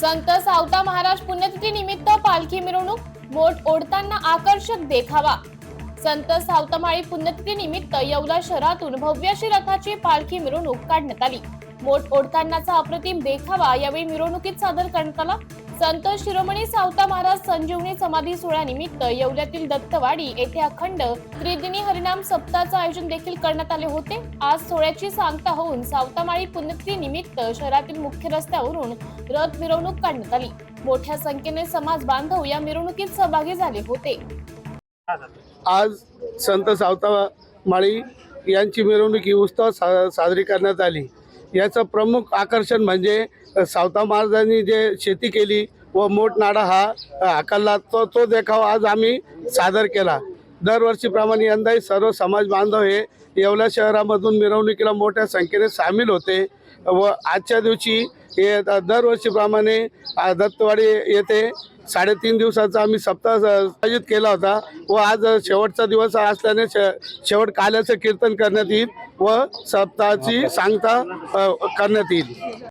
संत सावता महाराज पुण्यतिथी निमित्त पालखी मिरवणूक बोट ओढताना आकर्षक देखावा. संत सावतामाळी पुण्यतिथी निमित्त येवला शहरातून भव्य अशी रथाची पालखी मिरवणूक काढण्यात आली. बोट ओढतानाचा अप्रतिम देखावा यावेळी मिरवणुकीत सादर करण्यात आला. संत शिरोमणी सावता महाराज संजीवनी समाधी सोहळ्यानिमित्त येवल्यातील दत्तवाडी येथे अखंड त्रिदिनी हरिनाम सप्ताहाचं आयोजन देखील करण्यात आले होते. आज सोहळ्याची सांगता होऊन सावतामाळी पुण्यत्री निमित्त शहरातील मुख्य रस्त्यावरून रथ मिरवणूक काढण्यात आली. मोठ्या संख्येने समाज बांधव या मिरवणुकीत सहभागी झाले होते. आज संत सावता माळी यांची मिरवणुकी उत्सव सा साजरी करण्यात आली. याचं प्रमुख आकर्षण म्हणजे सावता महाराजांनी जे शेती केली व मोठनाडा हा अ, हाकलला तो तो देखावा आज आम्ही सादर केला. दरवर्षीप्रमाणे यंदाही सर्व समाज बांधव हे येवला शहरामधून मिरवणुकीला मोठ्या संख्येने सामील होते व आजच्या दिवशी हे दरवर्षीप्रमाणे दत्तवाडी येथे साडेतीन दिवसाचा आम्ही सप्ताह आयोजित केला होता व आज शेवटचा दिवस असल्याने शे शेवट काल्याचं कीर्तन करण्यात येईल व सप्ताहाची सांगता करण्यात येईल.